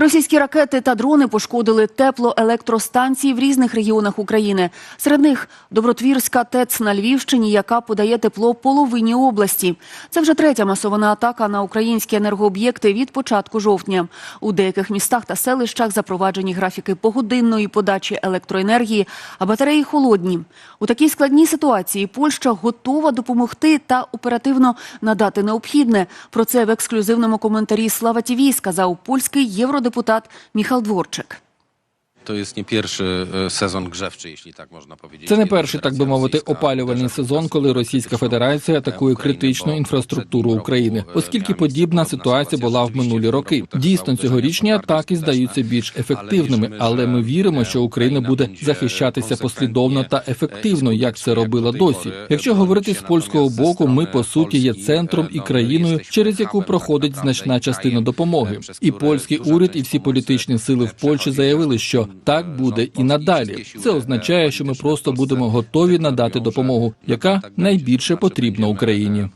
Російські ракети та дрони пошкодили теплоелектростанції в різних регіонах України. Серед них Добротвірська ТЕЦ на Львівщині, яка подає тепло половині області. Це вже третя масована атака на українські енергооб'єкти від початку жовтня. У деяких містах та селищах запроваджені графіки погодинної подачі електроенергії, а батареї холодні. У такій складній ситуації Польща готова допомогти та оперативно надати необхідне. Про це в ексклюзивному коментарі Слава ТІВІ сказав польський євродепутат Міхал Дворчик. To jest nie pierwszy e, sezon grzewczy, jeśli tak można powiedzieć. Це не перший, так би мовити, опалювальний сезон, коли Російська Федерація атакує критичну інфраструктуру України, оскільки подібна ситуація була в минулі роки. Дійсно, цьогорічні атаки здаються більш ефективними, але ми віримо, що Україна буде захищатися послідовно та ефективно, як це робила досі. Якщо говорити з польського боку, ми по суті є центром і країною, через яку проходить значна частина допомоги. І польський уряд, і всі політичні сили в Польщі заявили, що так буде і надалі. Це означає, що ми просто будемо готові надати допомогу, яка найбільше потрібна Україні.